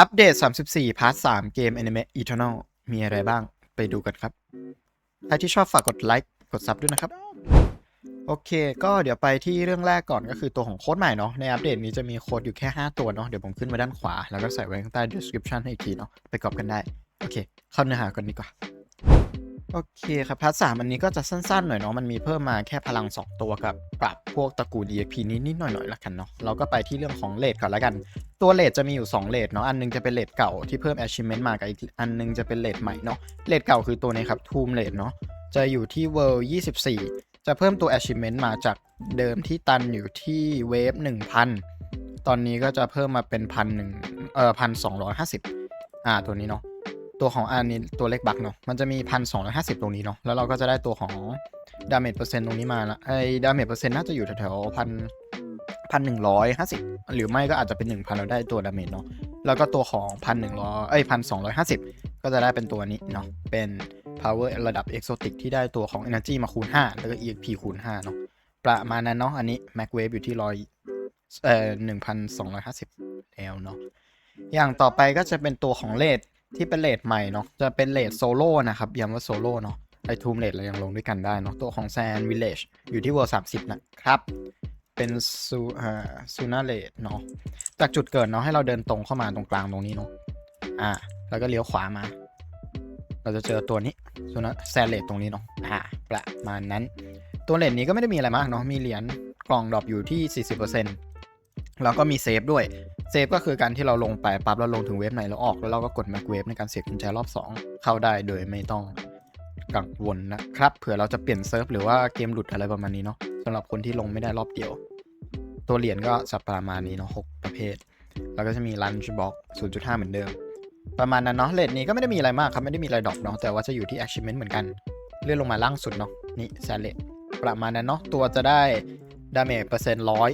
อัปเดต 34 พาร์ท 3 เกม Anime Eternal มีอะไรบ้างไปดูกันครับ ใครที่ชอบฝากกดไลค์กดซับด้วยนะครับ โอเค ก็เดี๋ยวไปที่เรื่องแรกก่อนก็คือตัวของโค้ดใหม่เนาะในอัปเดตนี้จะมีโค้ดอยู่แค่ 5 ตัวเนาะเดี๋ยวผมขึ้นไว้ด้านขวา แล้วก็ใส่ไว้ข้างใต้ description ให้อีกทีเนาะไปกรอบกันได้ โอเค เข้าเนื้อหากันดีกว่า โอเคครับพาร์ทสามอันนี้ก็จะสั้นๆหน่อยเนาะมันมีเพิ่มมาแค่พลัง 2 ตัวกับปรับพวกตระกูล EXP นิดๆหน่อยๆละกันเนาะเราก็ไปที่เรื่องของเลทก่อนละกัน ตัวเลทจะมีอยู่ 2เลทเนาะอันนึงจะเป็นเลทเก่าที่เพิ่ม achievement มากับอีกอันนึงจะเป็นเลทใหม่เนาะเลทเก่าคือตัวนี้ครับ Tomb Rate เนาะจะอยู่ที่ World 24 จะเพิ่มตัว achievement มาจากเดิมที่ตันอยู่ที่เวฟ1,000 ตอนนี้ก็จะเพิ่มมาเป็นพันหนึ่งเอ่อพันสองร้อยห้าสิบอ่าตัวนี้เนาะ ตัวของอันนี้ตัวเลขบักเนาะมันจะมีพันสองร้อยห้าสิบตรงนี้เนาะแล้วเราก็จะได้ตัวของดาเมจเปอร์เซ็นต์ตรงนี้มาละไอ้ดาเมจเปอร์เซ็นต์น่าจะอยู่แถวๆพันพันหนึ่งร้อยห้าสิบหรือไม่ก็อาจจะเป็นหนึ่งพันเราได้ตัวดาเมจเนาะแล้วก็ตัวของพันหนึ่งร้อยเอ้ยพันสองร้อยห้าสิบก็จะได้เป็นตัวนี้เนาะเป็น power ระดับ exotic ที่ได้ตัวของ energy มาคูณ 5 แล้วก็ exp คูณ 5 เนาะประมาณนั้นเนาะอันนี้ max wave อยู่ที่ร้อยเอ่อหนึ่งพันสองร้อยห้าสิบแล้วเนาะอย่างต่อไปก็จะเป็นตัวของเลด ที่เป็นเลดใหม่เนาะจะเป็นเลดโซโล่นะครับย้ำว่าโซโล่เนาะไอทูมเลดเรายังลงด้วยกันได้เนาะตัวของแซนวิลเลจอยู่ที่เวอร์สามสิบนะครับเป็นซูอ่าซูนาเลดเนาะจากจุดเกิดเนาะให้เราเดินตรงเข้ามาตรงกลางตรงนี้เนาะอ่า แล้วก็เลี้ยวขวามา เราจะเจอตัวนี้ซูนาแซนเลดตรงนี้เนาะอ่าประมาณนั้น ตัวเลดนี้ก็ไม่ได้มีอะไรมากเนาะมีเหรียญกล่องดรอปอยู่ที่ 40% แล้วก็มีเซฟด้วยเซฟก็คือการที่เราลงไปปั๊บแล้วลงถึงเวฟไหนแล้วออกแล้วเราก็กดแม็กเวฟในการเสียบกุญแจรอบ 2 เข้าได้โดยไม่ต้องกังวลนะครับเผื่อเราจะเปลี่ยนเซิร์ฟหรือว่าเกมหลุดอะไรประมาณนี้เนาะสำหรับคนที่ลงไม่ได้รอบเดียว ตัวเหรียญก็จะประมาณนี้เนาะหกประเภท แล้วก็จะมีลันช์บ็อก0.5 เหมือนเดิม ประมาณนั้นเนาะเลทนี้ก็ไม่ได้มีอะไรมากครับไม่ได้มีอะไรดรอปเนาะแต่ว่าจะอยู่ที่ achievement เหมือนกันเลื่อนลงมาล่างสุดเนาะนี่แซลเลตประมาณนั้นเนาะตัวจะได้ ดาเมจเปอร์เซ็นต์ร้อย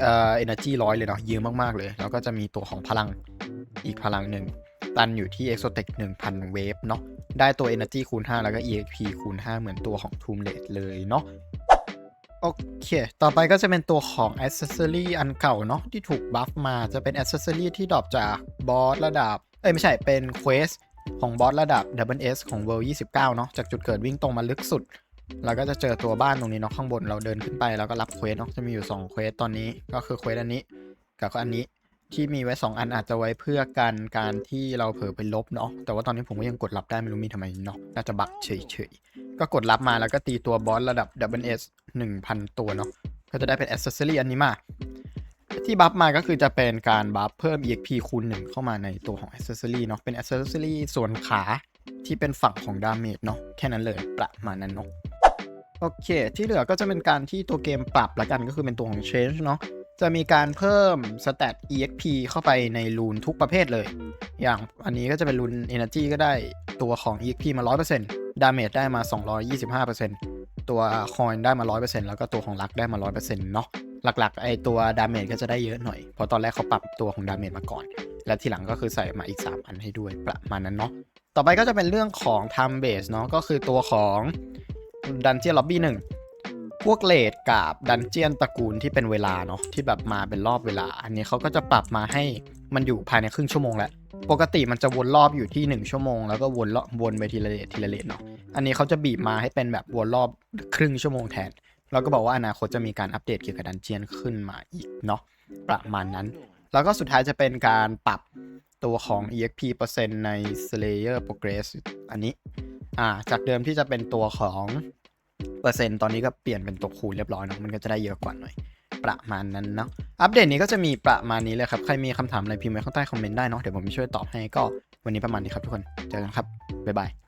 เอ่อ energy ร้อยเลยเนาะเยอะมาก ๆ เลย แล้วก็จะมีตัวของพลังอีกพลังหนึ่ง ตันอยู่ที่ exotic 1000 wave เนาะได้ตัว energy คูณ 5 แล้วก็ exp คูณ 5 เหมือนตัวของ tomb rate เลยเนาะโอเค ต่อไปก็จะเป็นตัวของ accessory อันเก่าเนาะที่ถูกบัฟมาจะเป็น accessory ที่ดรอปจากบอสระดับ เอ้ย ไม่ใช่เป็น quest ของบอสระดับ Double S ของ World 29 เนาะจากจุดเกิดวิ่งตรงมาลึกสุด เราก็จะเจอตัวบ้านตรงนี้เนาะข้างบนเราเดินขึ้นไปแล้วก็รับเควสเนาะจะมีอยู่2เควสตอนนี้ก็คือเควสอันนี้กับอันนี้ที่มีไว้ 2 อันอาจจะไว้เพื่อกันการที่เราเผลอไปลบเนาะแต่ว่าตอนนี้ผมก็ยังกดรับได้ไม่รู้มีทำไมเนาะน่าจะบักเฉยๆ ก็กดรับมาแล้วก็ตีตัวบอสระดับ Double S 1000 ตัวเนาะก็จะได้เป็น accessory อันนี้มา ที่บัฟมาก็คือจะเป็นการบัฟเพิ่ม exp คูณ1เข้ามาในตัวของ accessory เนาะเป็น accessory ส่วนขาที่เป็นฝั่งของดาเมจเนาะแค่นั้นเลยประมาณนั้นเนาะ โอเค ที่เหลือก็จะเป็นการที่ตัวเกมปรับละกันก็คือเป็นตัวของ change เนาะจะมีการเพิ่ม stat exp เข้าไปในรูนทุกประเภทเลย อย่างอันนี้ก็จะเป็นรูน energy ก็ได้ตัวของ exp มา 100% damage ได้มา 225%ตัว coin ได้มา 100%แล้วก็ตัวของลักได้มา 100%เนาะหลักๆ ไอตัว damage ก็จะได้เยอะหน่อย เพราะตอนแรกเขาปรับตัวของ damage มาก่อน และทีหลังก็คือใส่มาอีก 3 อันให้ด้วยประมาณนั้นเนาะ ต่อไปก็จะเป็นเรื่องของ time base เนาะ ก็คือตัวของ ดันเจียนล็อบบี้หนึ่งพวกเลดกับดันเจียนตระกูลที่เป็นเวลาเนาะที่แบบมาเป็นรอบเวลา อันนี้เขาก็จะปรับมาให้มันอยู่ภายในครึ่งชั่วโมงแล้วปกติมันจะวนรอบอยู่ที่ 1 ชั่วโมงแล้วก็วนรอบวนไปทีละเลททีละเลทเนาะอันนี้เขาจะบีบมาให้เป็นแบบวนรอบครึ่งชั่วโมงแทนแล้วก็บอกว่าอนาคตจะมีการอัปเดตเกี่ยวกับดันเจียนขึ้นมาอีกเนาะประมาณนั้น แล้วก็สุดท้ายจะเป็นการปรับตัวของ exp เปอร์เซ็นต์ใน slayer progress อันนี้ อ่า จากเดิมที่จะเป็นตัวของเปอร์เซ็นต์ตอนนี้ก็เปลี่ยนเป็นตัวคูณเรียบร้อยเนาะมันก็จะได้เยอะกว่าหน่อย ประมาณนั้นเนาะอัปเดตนี้ก็จะมีประมาณนี้เลยครับ ใครมีคำถามอะไรพิมพ์ไว้ข้างใต้คอมเมนต์ได้เนาะเดี๋ยวผมช่วยตอบให้ก็วันนี้ประมาณนี้ครับทุกคนเจอกันครับบ๊ายบาย